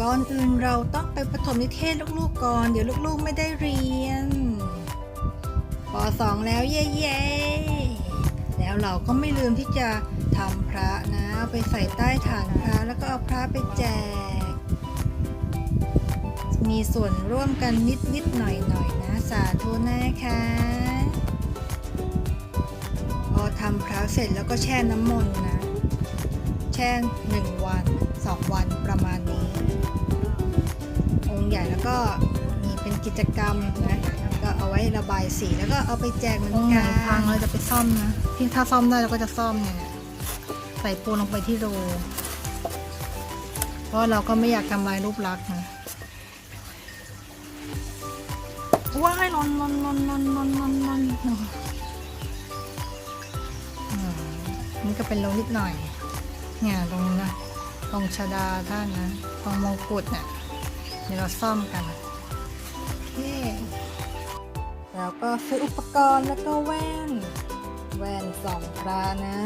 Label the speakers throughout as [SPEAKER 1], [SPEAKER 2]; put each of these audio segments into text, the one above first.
[SPEAKER 1] ก่อนอื่นเราต้องไปปฐมนิเทศลูกๆก่อน เดี๋ยวลูกๆไม่ได้เรียนปสองแล้วเย่ๆแล้วเราก็ไม่ลืมที่จะทำพระนะไปใส่ใต้ฐานพระแล้วก็เอาพระไปแจก มีส่วนร่วมกันนิดๆหน่อยๆนะสาธุนะคะพอทำพระเสร็จแล้วก็แช่น้ำมนต์นะ แช่หนึ่งวัน สองวันประมาณนี้ องค์ใหญ่แล้วก็มีเป็นกิจกรรมนะแล้วก็เอาไว้ระบายสีแล้วก็เอาไปแจกเหมือนกันองค์ไหนพังเราจะไปซ่อมนะที่ถ้าซ่อมได้เราก็จะซ่อมเนี่ยใส่ปูนลงไปที่โรเพราะเราก็ไม่อยากทำลายรูปลักษณ์นะว้ายนอนนอนนอนนอนนอนนอนนอนอืมนี่ก็เป็นลงนิดหน่อยเนี่ยตรงนะ ตรงชดาท่านนะตรงมงกุฎเนี่ยเดี๋ยวเราซ่อมกันโอเคแล้วก็ซื้ออุปกรณ์แล้วก็แว่น แว่นสองพระนะ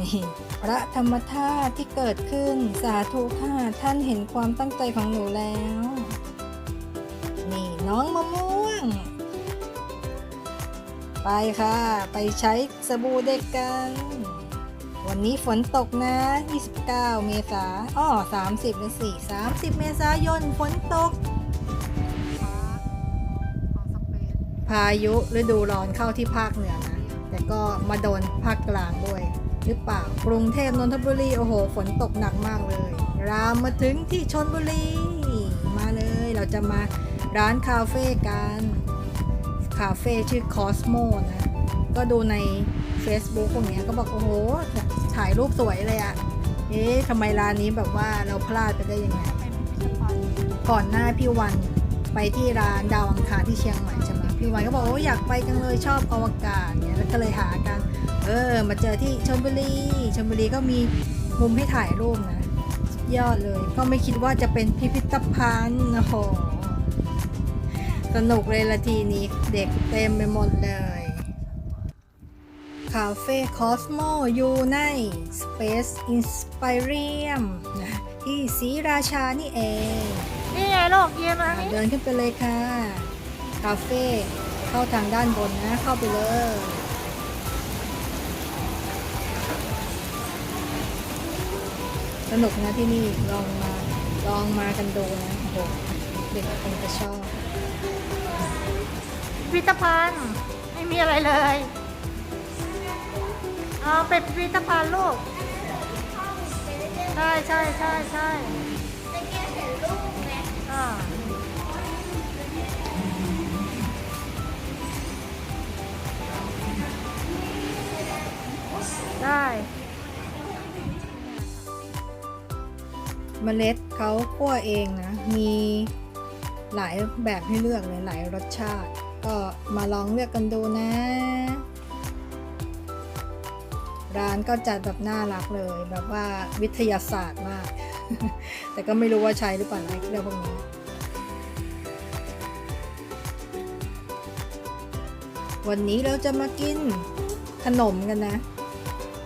[SPEAKER 1] นี่พระธรรมธาตุที่เกิดขึ้นสาธุค่ะท่านเห็นความตั้งใจของหนูแล้ว นี่น้องมะม่วง ไปค่ะ ไปใช้สบู่เด็กกัน นี้ฝนตกนะ 29 เมษาอ้อ30นะสิ30 เมษายน ฝนตก พายุฤดูร้อนเข้าที่ภาคเหนือนะ แต่ก็มาโดนภาคกลางด้วย หรือเปล่า กรุงเทพนนทบุรี โอ้โห ฝนตกหนักมากเลย รามมาถึงที่ชนบุรี มาเลย เราจะมาร้านคาเฟ่กัน คาเฟ่ชื่อ Cosmo นะ ก็ดูใน Facebook พวกนี้ก็บอก โอ้โหถ่ายรูปสวยเลยอะเอ๊ะทำไมร้านนี้แบบว่าเราพลาดไปได้ยังไง ก่อนหน้าพี่วันไปที่ร้านดาวอังคารที่เชียงใหม่ใช่ไหมพี่วันก็บอกโอ้อยากไปจังเลยชอบอวกาศเนี่ยแล้วก็เลยหากัน เออ มาเจอที่ชลบุรีชลบุรีก็มีมุมให้ถ่ายรูปนะยอดเลย ก็ไม่คิดว่าจะเป็นพิพิธภัณฑ์โอ้โหสนุกเลยละทีนี้เด็กเต็มไปหมดเลย คาเฟ่คอสโมอยู่ใน Space Inspirium นะที่ศรีราชานี่เอง
[SPEAKER 2] นี่ไงลูกเยี่ยมมานี่
[SPEAKER 1] เดินขึ้นไปเลยค่ะ คาเฟ่เข้าทางด้านบนนะ เข้าไปเลยสนุกนะที่นี่ลองมาลองมากันดูนะโอ้โหเด็กคงจะชอบ
[SPEAKER 2] พิพิธภัณฑ์ไม่มีอะไรเลย เอาเป็นพิพิธภัณฑ์ลูก ใช่ใช่ใช่ใช่
[SPEAKER 3] ตะเกียบเห็นรูปไหม
[SPEAKER 2] อ่าได้
[SPEAKER 1] เมล็ดเขาคั่วเองนะ มีหลายแบบให้เลือกเลยหลายรสชาติ ก็มาลองเลือกกันดูนะ ร้านก็จัดแบบน่ารักเลย แบบว่าวิทยาศาสตร์มาก แต่ก็ไม่รู้ว่าใช้หรือเปล่านะเรื่องพวกนี้ วันนี้เราจะมากินขนมกันนะ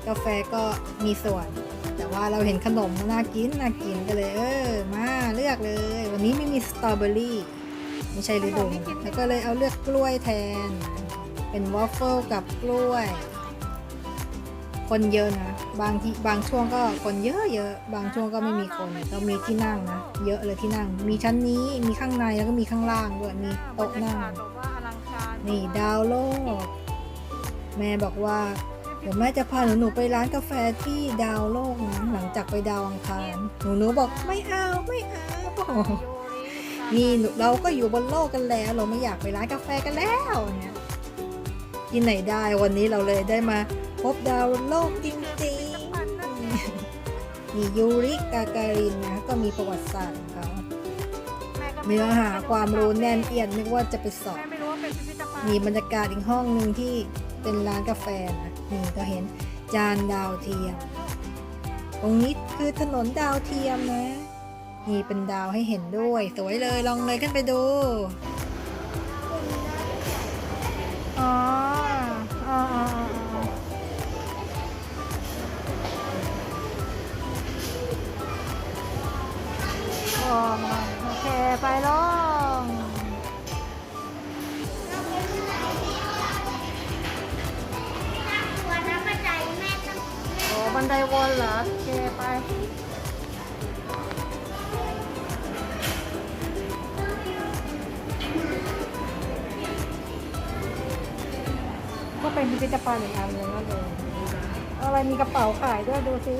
[SPEAKER 1] กาแฟก็มีส่วน แต่ว่าเราเห็นขนมน่ากินน่ากินก็เลยเออมาเลือกเลย วันนี้ไม่มีสตรอเบอรี่ไม่ใช่ฤดูนะแล้วก็เลยเอาเลือกกล้วยแทน เป็นวอฟเฟิลกับกล้วย คนเยอะนะบางที่บางช่วงก็คนเยอะเยอะบางช่วงก็ไม่มีคนก็มีที่นั่งนะเยอะเลยที่นั่ง มีชั้นนี้มีข้างในแล้วก็มีข้างล่างด้วยมีโต๊ะนั่ง
[SPEAKER 2] บรรยากาศแบบว่าอลังการ
[SPEAKER 1] นี่ดาวโลก แม่บอกว่าเดี๋ยวแม่จะพาหนูหนูไปร้านกาแฟที่ดาวโลกนะหลังจากไปดาวอังคารหนูหนูบอกไม่เอาไม่เอานี่หนูเราก็อยู่บนโลกกันแล้ว เราไม่อยากไปร้านกาแฟกันแล้วเนี่ยที่ไหนได้วันนี้เราเลยได้มา พบดาวโลกจริงๆนี่ยูริกาการินนะก็มีประวัติศาสตร์ของเขาเนื้อหาความรู้แน่นเอียดนึกว่าจะไปสอบ
[SPEAKER 2] แม่ไม่รู้ว่าเป็นพิพิธภัณฑ์
[SPEAKER 1] มีบรรยากาศอีกห้องหนึ่งที่เป็นร้านกาแฟนะนี่ก็เห็นจานดาวเทียม ตรงนี้คือถนนดาวเทียมนะมีเป็นดาวให้เห็นด้วย สวยเลยลองเลยขึ้นไปดู
[SPEAKER 2] อ๋อ
[SPEAKER 1] ไปลง
[SPEAKER 3] วันนั้นมาใจแม่อง
[SPEAKER 1] โอ้บันไดวนเหรอโอเคไปก็เป็นพิพิธภัณฑ์อีกอันหนึงก็เลยอะไรมีกระเป๋าขายด้วยดูสิ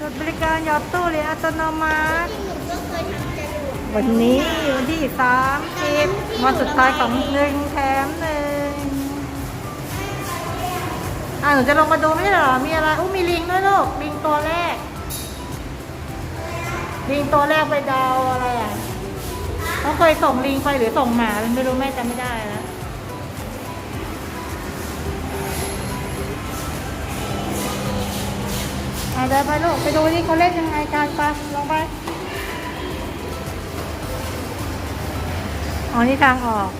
[SPEAKER 1] จุดบริการหยอดตู้เหรียญอัตโนมัติ
[SPEAKER 3] ที่หนูก็เคยทำจรวด
[SPEAKER 1] วันนี้วันที่สามสิบวันสุดท้ายของหนึ่งแถมหนึ่งอะหนูจะลงมาดูไม่ใช่เหรอ มีอะไรอู้มีลิงด้วยลูก ลิงตัวแรก ลิงตัวแรกไปดาวอะไรอะเขาเคยส่งลิงไปหรือส่งหมาไม่รู้แม่จำไม่ได้แล้ว อะเดินไปลูกไปดูนี่เขาเล่นยังไงกันไปลงไปอ๋อนี่ทางออก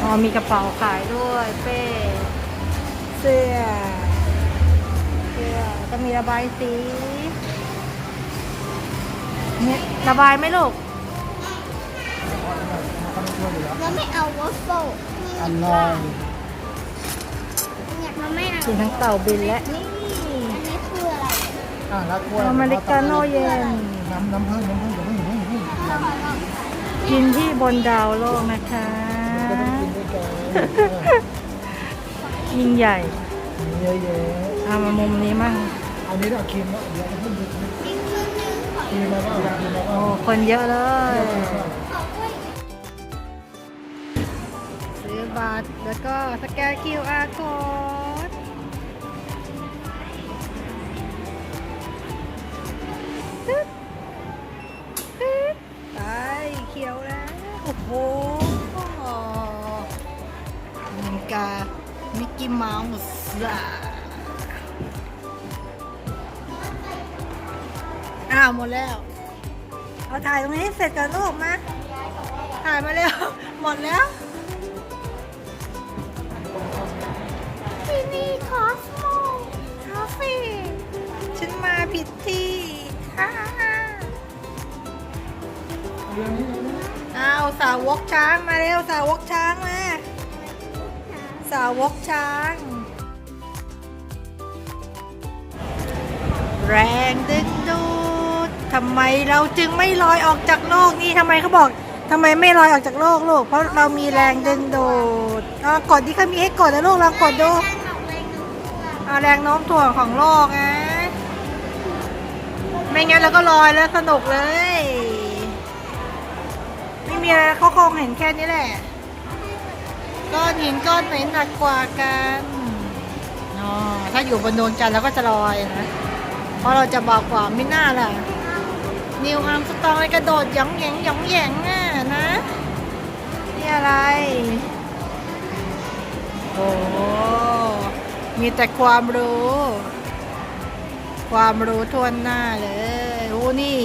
[SPEAKER 1] อ๋อมีกระเป๋าขายด้วยเป้เสื้อเสื้อก็มีระบายสีเนี่ยระบายไหมลูก
[SPEAKER 3] แล้วไม่เอาวัฟเฟิล
[SPEAKER 2] อร่อย
[SPEAKER 3] เนี่ยมันไม่เอา
[SPEAKER 1] มีทั้งเต่าบินและนี่
[SPEAKER 3] อันนี้คืออะไร
[SPEAKER 2] อะแล้วกล้วย
[SPEAKER 1] อเมริกาโน่เย็น
[SPEAKER 2] น้ำน้ำผึ้งน้ำผึ้งอย่าเพิ่งอย่าเพิ่งอย่าเพิ่ง
[SPEAKER 3] เราขอลอง
[SPEAKER 1] กินที่บนดาวโลกนะคะ
[SPEAKER 2] จะต้องกินด้วยกัน
[SPEAKER 1] ยิ่งใหญ่
[SPEAKER 2] เยอะแยะ
[SPEAKER 1] เอามามุมนี้มั่ง
[SPEAKER 2] เอานี้เราครีมแล้วเดี๋ยวจะเพิ่งดู
[SPEAKER 3] อีกครึ่งหนึงขอ
[SPEAKER 2] ครีมแล้วก็เอาครีมแล้วก็
[SPEAKER 1] โอ้ คนเยอะเลย
[SPEAKER 3] ขอกล้วย
[SPEAKER 1] ซื้อบัตรแล้วก็สแกน QR code าวหมดแล้วเอาถ่ายตรงนี้ให้เสร็จก่อนลูกมาถ่ายมาเร็วหมดแล้ว
[SPEAKER 3] ที่นี่คอสโม
[SPEAKER 1] คาเฟ่ฉันมาผิดที่ค่ะเอาสาวกช้างมาเร็วสาวกช้างมาสาวกช้าง แรงดึงดูด ทำไมเราจึงไม่ลอยออกจากโลกนี่ทำไมเขาบอกทำไมไม่ลอยออกจากโลกลูกเพราะเรามีแรงดึงดูดอะกดที่เขามีให้กดนะลูกลองกดดู
[SPEAKER 3] แค่บอกเลยหนูว่า
[SPEAKER 1] แรงโน้มถ่วงของโลกนะไม่งั้นเราก็ลอยแล้วสนุกเลย ไม่มีอะไรเขาคงเห็นแค่นี้แหละก้อนหินก้อนไหนหนักกว่ากันอ๋อถ้าอยู่บนดวงจันทร์เราก็จะลอยนะ เพราะเราจะเบากว่าไม่น่าล่ะ นิวอาร์มสตองกระโดดหยองแยงหยองแยงอะนะ นี่อะไร โอ้มีแต่ความรู้ ความรู้ทวนหน้าเลยโอ้นี่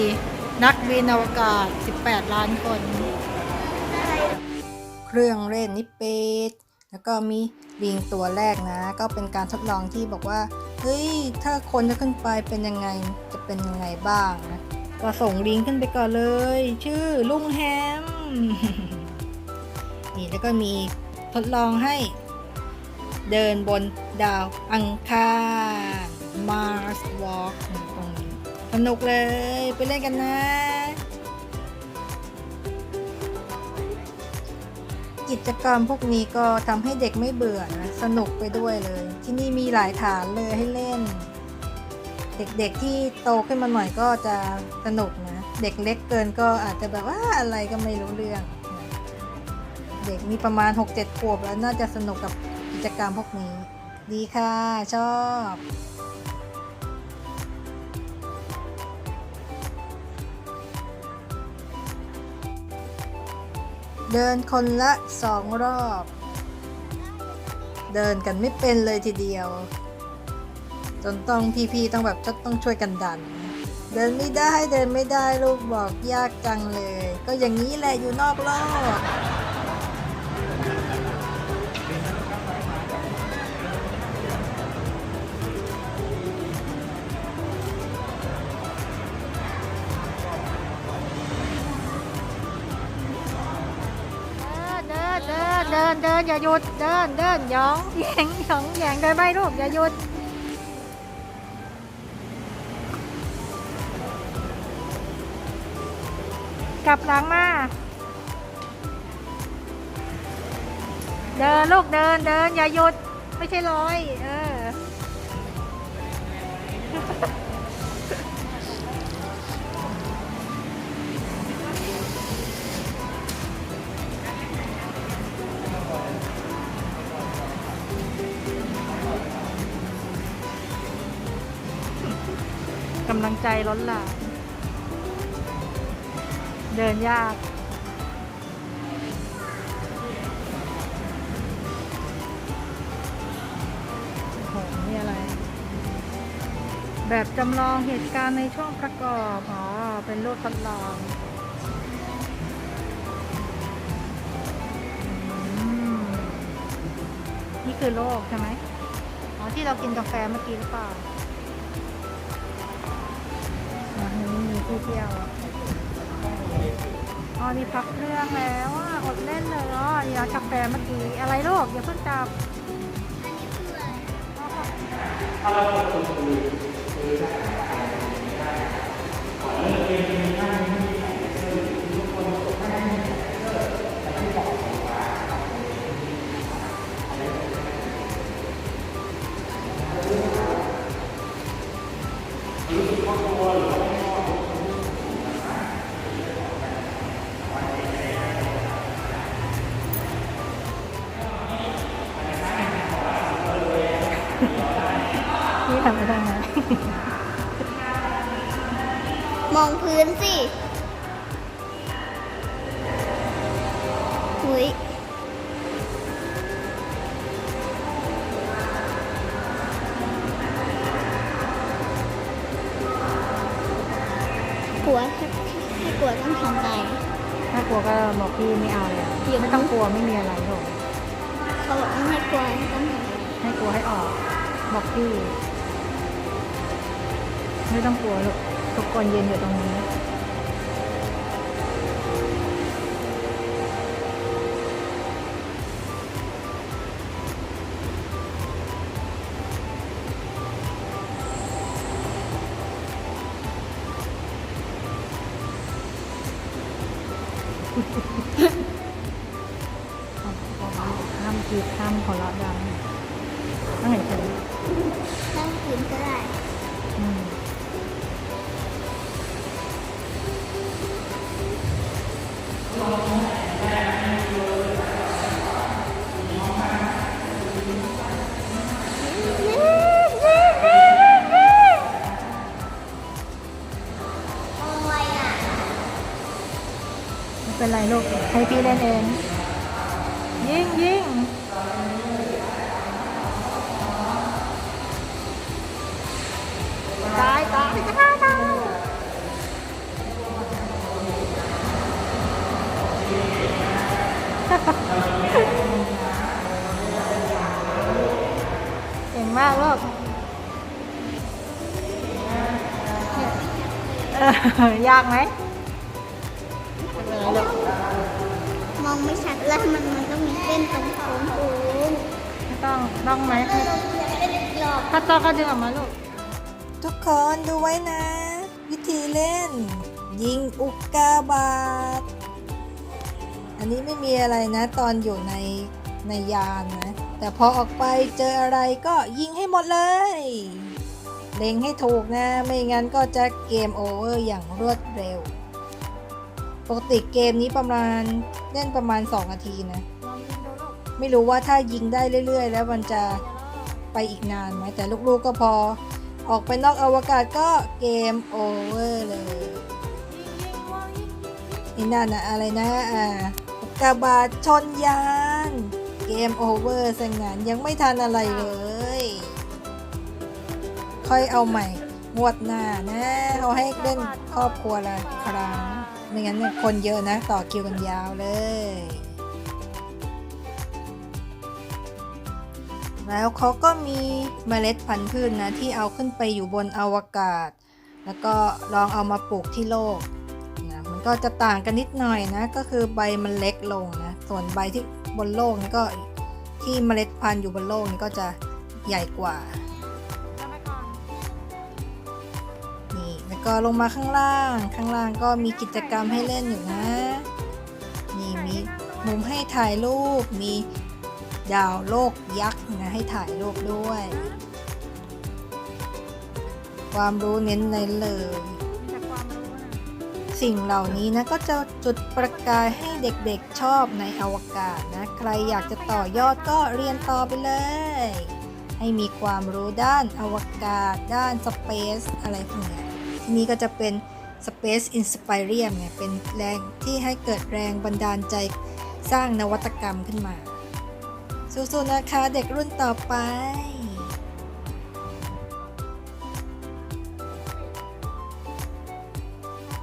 [SPEAKER 1] นักบินอวกาศ 18 ล้านคน เครื่องเล่นนิเป็ดแล้วก็มีลิงตัวแรกนะ ก็เป็นการทดลองที่บอกว่า เฮ้ย ถ้าคนจะขึ้นไปเป็นยังไง จะเป็นยังไงบ้างนะ ก็ส่งลิงขึ้นไปก่อนเลย ชื่อลุงแฮม นี่แล้วก็มีทดลองให้ เดินบนดาวอังคาร Mars Walk ตรงนี้สนุกเลย ไปเล่นกันนะกิจกรรมพวกนี้ก็ทำให้เด็กไม่เบื่อนะ สนุกไปด้วยเลย ที่นี่มีหลายฐานเลยให้เล่น เด็กๆที่โตขึ้นมาหน่อยก็จะสนุกนะ เด็กเล็กเกินก็อาจจะแบบว่าอะไรก็ไม่รู้เรื่อง เด็กมีประมาณ 6-7ขวบแล้วน่าจะสนุกกับกิจกรรมพวกนี้ ดีค่ะ ชอบเดินคนละสองรอบ เดินกันไม่เป็นเลยทีเดียว จนต้องพี่ๆต้องแบบต้องช่วยกันดัน เดินไม่ได้เดินไม่ได้ลูกบอกยากจังเลย ก็อย่างนี้แหละอยู่นอกโลก
[SPEAKER 2] เดินเดินอย่าหยุดเดินเดินยองแยงยองแยงเดินไมลูกอย่าหยุด กลับหลังมา เดินลูกเดินเดินอย่าหยุด ไม่ใช่ร้อย เออ กำลังใจล้นหลาม เดินยากโหนี่อะไร แบบจำลองเหตุการณ์ในช่วงประกอบ อ๋อ เป็นรูปทดลองอนี่คือโลกใช่ไหมอ๋อ ที่เรากินกาแฟเมื่อกี้หรือเปล่าอะนี่มีที่เที่ยว อ๋อนี่พักเครื่องแล้วอะอดเล่นเลยอ๋อนี่ร้านกาแฟเมื่อกี้อะไรลูกอย่าเพิ่งจับพี่
[SPEAKER 3] ตั
[SPEAKER 2] วลูก
[SPEAKER 3] ทุ
[SPEAKER 2] กคนยืนอยู่ตรงนี้ เป็นไรลูก ให้พี่เล่นเอง ยิงยิงตายตายตายตายเก่งมากลูกยากไหม
[SPEAKER 3] มองไม่ชัดแล้วมันมันต้องมีเส้นตรงโค้งโค้ง
[SPEAKER 2] ไม่ต้องต้องไหม
[SPEAKER 3] เออเป็นหลอก
[SPEAKER 2] ถ้าต้องก็ดึงออกมาลูก
[SPEAKER 1] ทุกคนดูไว้นะ วิธีเล่น ยิงอุกกาบาตอันนี้ไม่มีอะไรนะ ตอนอยู่ในในยานนะ แต่พอออกไปเจออะไรก็ยิงให้หมดเลย เล็งให้ถูกนะ ไม่งั้นก็จะเกมโอเวอร์อย่างรวดเร็ว ปกติเกมนี้ประมาณเล่นประมาณ 2 นาทีนะ ไม่รู้ว่าถ้ายิงได้เรื่อย ๆ แล้วมันจะไปอีกนานไหมแต่ลูกๆก็พอ ออกไปนอกอวกาศก็เกมโอเวอร์เลยนี่นั่นนะอะไรนะอ่ากกาบาตชนยาน เกมโอเวอร์สังงานยังไม่ทันอะไรเลย ค่อยเอาใหม่งวดหน้านะ เขาให้เล่นครอบครัวละครั้ง ไม่งั้นคนเยอะนะ ต่อคิวกันยาวเลย แล้วเขาก็มีเมล็ดพันธุ์พืชนะ ที่เอาขึ้นไปอยู่บนอวกาศ แล้วก็ลองเอามาปลูกที่โลกนะมันก็จะต่างกันนิดหน่อยนะ ก็คือใบมันเล็กลงนะ ส่วนใบที่บนโลกนี่ก็ที่เมล็ดพันธุ์อยู่บนโลกนี่ก็จะใหญ่กว่า ก็ลงมาข้างล่าง ข้างล่างก็มีกิจกรรมให้เล่นอยู่นะ นี่มีมุมให้ถ่ายรูป มีดาวโลกยักษ์นะให้ถ่ายรูปด้วย ความรู้เน้นในเลยสิ่งเหล่านี้นะก็จะจุดประกายให้เด็กๆชอบในอวกาศนะ ใครอยากจะต่อยอดก็เรียนต่อไปเลย ให้มีความรู้ด้านอวกาศ ด้านสเปซอะไรพวกนี้ นี่ก็จะเป็น Space Inspirium เนี่ยเป็นแรงที่ให้เกิดแรงบันดาลใจสร้างนวัตกรรมขึ้นมา สู้ๆนะคะเด็กรุ่นต่อไป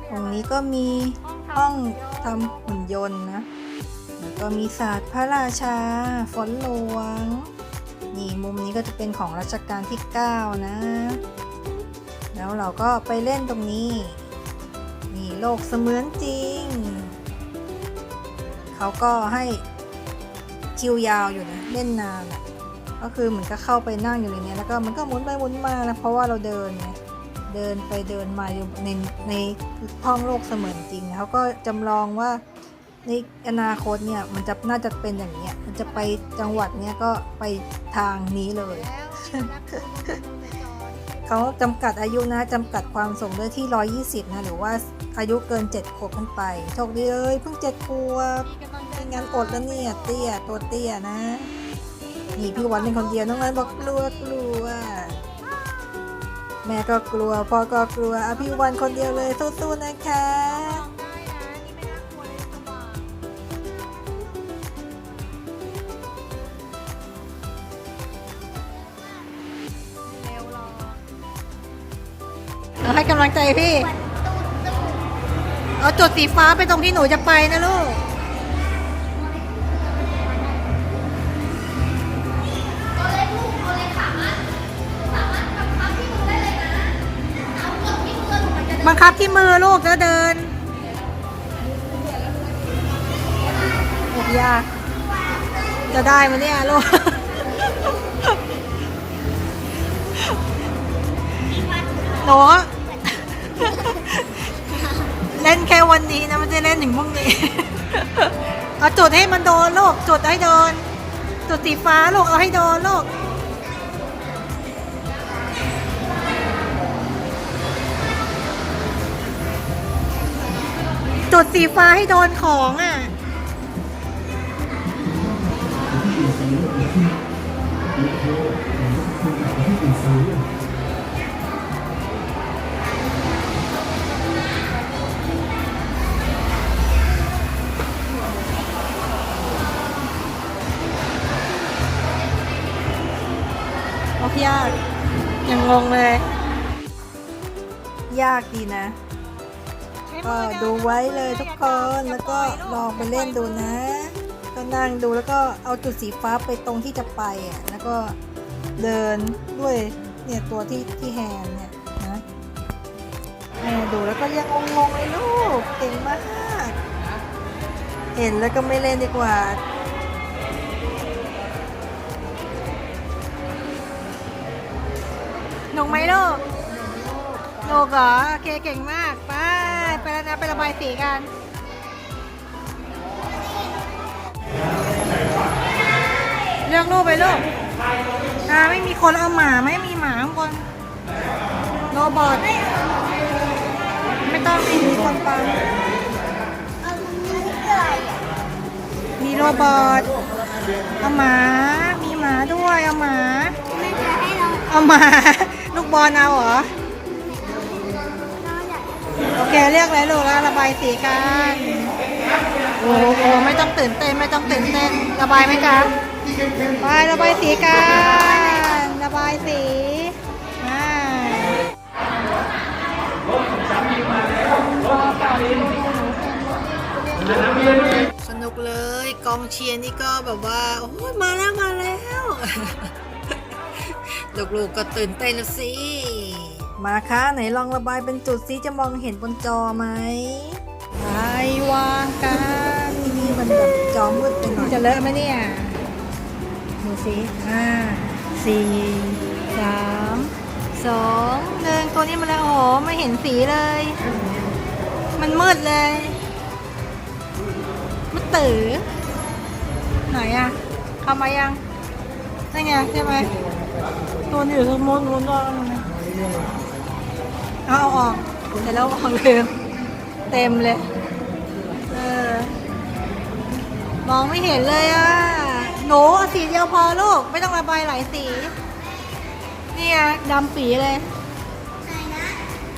[SPEAKER 1] ตรงนี้ก็มีห้องทำหุ่นยนต์นะ แล้วก็มีศาสตร์พระราชา ฝนหลวง นี่มุมนี้ก็จะเป็นของรัชกาลที่ 9 นะ แล้วเราก็ไปเล่นตรงนี้ นี่โลกเสมือนจริง เขาก็ให้คิวยาวอยู่นะเล่นนานอะก็คือเหมือนก็เข้าไปนั่งอยู่ในเนี้ยแล้วก็มันก็หมุนไปหมุนมานะเพราะว่าเราเดินไงเดินไปเดินมาอยู่ในในห้องโลกเสมือนจริงเขาก็จำลองว่าในอนาคตเนี่ยมันจะน่าจะเป็นอย่างเนี้ยมันจะไปจังหวัดเนี้ยก็ไปทางนี้เลย เขาจำกัดอายุนะจำกัดความสูงด้วยที่ 120 นะ หรือว่าอายุเกิน 7 ขวบขึ้นไป โชคดีเลยเพิ่ง 7 ขวบไม่งั้นอดแล้วเนี่ยเตี้ยตัวเตี้ยนะ นี่พี่วันเป็นคนเดียวน้องนันบอกกลัวกลัว แม่ก็กลัวพ่อก็กลัวอพี่วันคนเดียวเลยสู้ๆนะคะ
[SPEAKER 3] เราให้กำลังใจพี่เอาจุดสีฟ้าไปตรงที่หนูจะไปนะลูกบังคับที่มือลูกแล้วเดินโอ้ยากจะได้ไหมเนี่ยลูกหนู เล่นแค่วันนี้นะไม่ได้เล่นถึงพรุ่งนี้ เอาจุดให้มันโดนโลกจุดให้โดน จุดสีฟ้าโลกเอาให้โดนโลกจุดสีฟ้าให้โดนของอะ งงงเลย
[SPEAKER 1] ยากดีนะ ก็ดูไว้เลยทุกคนแล้วก็ลองไปเล่นดูนะ ก็นั่งดูแล้วก็เอาจุดสีฟ้าไปตรงที่จะไปอะแล้วก็เดินด้วยเนี่ยตัวที่ที่แฮนด์เนี่ยนะแม่ดูแล้วก็ยังงงๆเลยลูกเก่งมาก เห็นแล้วก็ไม่เล่นดีกว่า
[SPEAKER 3] หนุกไหมลูกหนุกเหรอโอเคเก่งมาก ไป ไปแล้วนะไประบายสีกันเลือกรูปไปลูกอ่าไม่มีคนเอาหมาไม่มีหมาข้างบนโรบอทไม่ต้องไม่มีคนปัง
[SPEAKER 4] เอาตรงนี้อะไรอะ
[SPEAKER 3] มีโรบอทเอาหมา มีหมาด้วย เอาหมา
[SPEAKER 4] แม่จะให้เรา
[SPEAKER 3] เอาหมา ลูกบอลเอาเหรอ โอเคเรียกเลยลูกแล้วระบายสีกันโอ้โหไม่ต้องตื่นเต้นไม่ต้องตื่นเต้นระบายไหมครับไประบายสีกันระบายสีอ่า
[SPEAKER 1] สนุกเลยกองเชียร์นี่ก็แบบว่า โอ้ยมาแล้วมาแล้ว ลูกๆก็ตื่นเต้นนะสิ มาคะไหนลองระบายเป็นจุดซิจะมองเห็นบนจอไหม
[SPEAKER 3] ไปวางกัน
[SPEAKER 1] ที่นี่มันแบบจ
[SPEAKER 2] จอมืดไปหน่อย
[SPEAKER 1] จะเลอะไหมเนี่ยดูสิห้าสี่สามสองหนึ่งตัวนี้มาแล้วโอ้โหไม่เห็นสีเลย มันมืดเลยมันตื่อไหนอะเข้ามายังนั่นไงใช่ไหม ตัวนี้อยู่ข้างบนบนรอดนะเอาเอาออกเสร็จแล้วออกเลยเต็มเลย เออ มองไม่เห็นเลยอะ หนูสีเดียวพอลูก ไม่ต้องระบายหลายสีนี่ไงดำปีเลย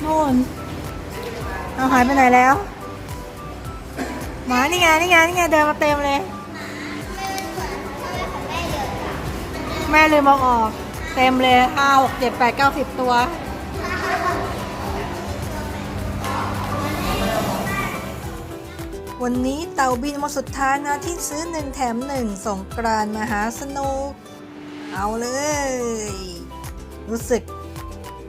[SPEAKER 1] นู่นเอาหายไปไหนแล้วหมานี่ไงนี่ไงนี่ไงเดินมาเต็มเลย แม่เลยมองออก เต็มเลยห้าหกเจ็ดแปดเก้าสิบตัว
[SPEAKER 2] วันนี้เต่าบินมาสุดท้ายนะที่ซื้อหนึ่งแถมหนึ่งสงกรานมหาสนุก เอาเลย รู้สึก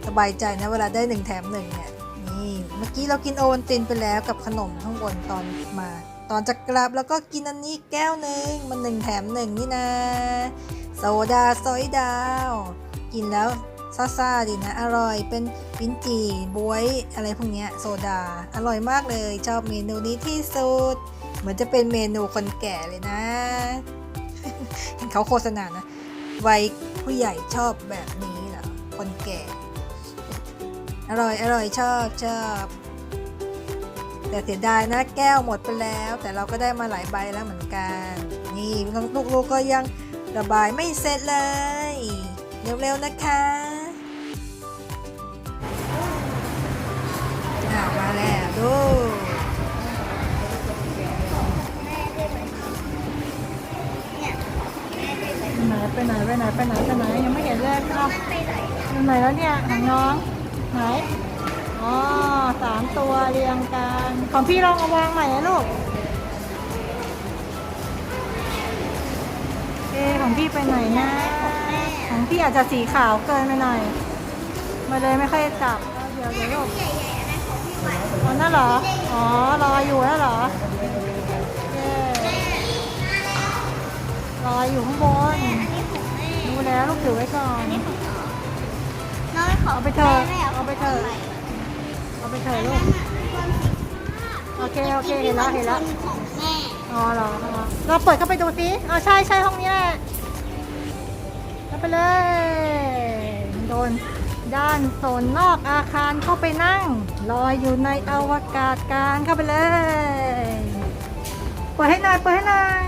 [SPEAKER 2] สบายใจนะเวลาได้หนึ่งแถมหนึ่งเนี่ยนี่เมื่อกี้เรากินโอวันตินไปแล้วกับขนมข้างบนตอนมา ตอนจะกลับแล้วก็กินอันนี้แก้วหนึ่งมันหนึ่งแถมหนึ่งนี่นะ โซดาซอยดาว กินแล้วซ่าๆดีนะ อร่อยเป็นปิ้นจีบวยอะไรพวกเนี้ยโซดา อร่อยมากเลย ชอบเมนูนี้ที่สุด เหมือนจะเป็นเมนูคนแก่เลยนะ เห็นเขาโฆษณานะ วัยผู้ใหญ่ชอบแบบนี้เหรอ คนแก่ อร่อยอร่อยชอบชอบแต่เสียดายนะแก้วหมดไปแล้ว แต่เราก็ได้มาหลายใบแล้วเหมือนกัน นี่ลูกๆก็ยัง ระบายไม่เสร็จเลย เร็วๆนะคะมาแล้วดู
[SPEAKER 1] ไปไหนไปไหนไปไหนไปไหนไปไหนยังไม่เห็นเลยเอ้าอยู่ไหนแล้วเนี่ยหางน้องไหนอ๋อสามตัวเรียงกัน ของพี่ลองเอาวางใหม่นะลูกะของพี่ไปไหนนะ ของพี่อาจจะสีขาวเกินไปหน่อย มาเลยไม่ค่อยจับ เดี๋ยวเดี๋ยวลูกอ๋อนั่นเหรอ อ๋อ รออยู่แล้วเหรอเย้รออยู่ข้างบน ดูแล้วลูกถือไว้ก่อน
[SPEAKER 3] น้องไม่ขอ
[SPEAKER 1] เอาไปเถอะ
[SPEAKER 3] แม่
[SPEAKER 1] เอาไปเถอะเอาไปเถอะลูก โอเค โอเค เห็นแล้ว เห็นแล้ว
[SPEAKER 3] ของแม่
[SPEAKER 1] อ๋อเหรออ๋อเราเปิดเข้าไปดูสิอ๋อใช่ใช่ห้องนี้แหละเข้าไปเลยโดนด้านโซนนอกอาคารเข้าไปนั่งลอยอยู่ในอวกาศกลางเข้าไปเลยเปิดให้หน่อยเปิดให้หน่อย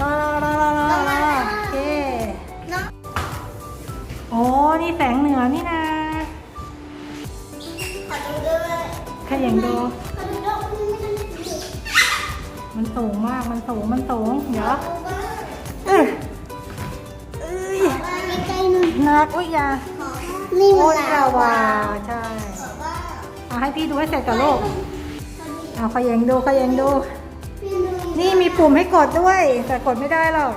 [SPEAKER 1] รอรอรอรอรอรอโอเค
[SPEAKER 3] น้
[SPEAKER 1] โอ้นี่แสงเหนือนี่นะ
[SPEAKER 3] ขอดูด้วย
[SPEAKER 1] ขยันดู
[SPEAKER 3] มัน
[SPEAKER 1] สูงมาก มันสูง มันสูง เดี๋ยว
[SPEAKER 3] ดูบ้าง
[SPEAKER 1] เอ้ยเอ้ย
[SPEAKER 3] ว่ามีใจหนึ่ง
[SPEAKER 1] หนักอุ้ยอยา
[SPEAKER 3] นี่มัน
[SPEAKER 1] โอ้ย
[SPEAKER 3] ลา
[SPEAKER 1] ลาวา
[SPEAKER 3] วา
[SPEAKER 1] ใช่เอาให้พี่ดูให้เสร็จก่อนลูกเอาขยันดูขยันดู นี่มีปุ่มให้กดด้วย แต่กดไม่ได้หรอก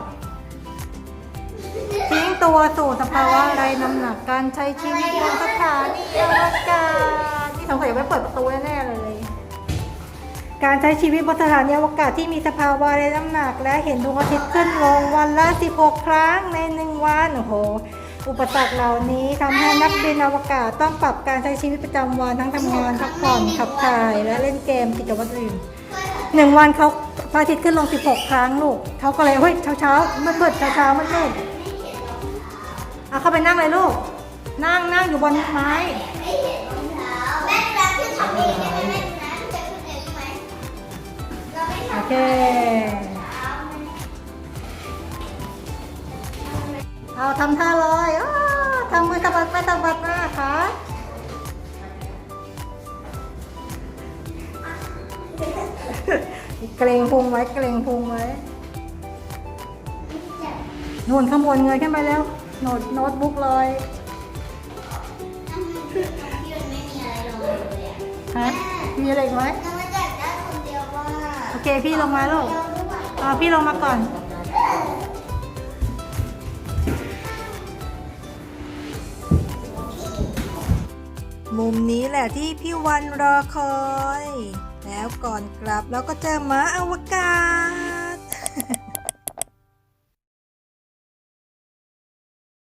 [SPEAKER 1] ทิ้งตัวสู่สภาวะไรน้ำหนักการใช้ชีวิตบนสถานีอวกาศนี่สงสัยจะไม่เปิดประตูแน่ๆเลย การใช้ชีวิตบนสถานีอวกาศที่มีสภาวะไรน้ำหนัก และเห็นดวงอาทิตย์ขึ้นลงวันละ 16 ครั้งในหนึ่งวันโอ้โหอุปสรรคเหล่านี้ทำให้นักบินอวกาศต้องปรับการใช้ชีวิตประจำวันทั้งทำงานพักผ่อนขับถ่าย และเล่นเกมกิจวัตรอื่นหนึ่งวันเขาพระอาทิตย์ขึ้นลง 16 ครั้งลูกเขาก็เลยเฮ้ยเช้าเช้าๆมืดมืดเช้าเช้าๆมืดมืดเอาเข้าไปนั่งเลยลูก นั่งนั่งอยู่บนไม้ โอ
[SPEAKER 3] ทำ
[SPEAKER 1] เคเอาทำท่าลอยอ้าทำมือตะบัดไปตะบัดหน้าค่ะเกรงพุงไว้เกรงพุงไว้นู่นข้างบนเงยขึ้นไปแล้วโน้ตโน้ตบุ๊กเลย
[SPEAKER 3] ที่มันไม่มีอะไรลงเลยอะ
[SPEAKER 1] ฮะมีอะไรอีกไหม
[SPEAKER 3] เค
[SPEAKER 1] พี่ลงมาลูกอ่าพี่ลงมาก่อน
[SPEAKER 2] มุมนี้แหละที่พี่วันรอคอย แล้วก่อนกลับเราก็เจอหมาอวกาศ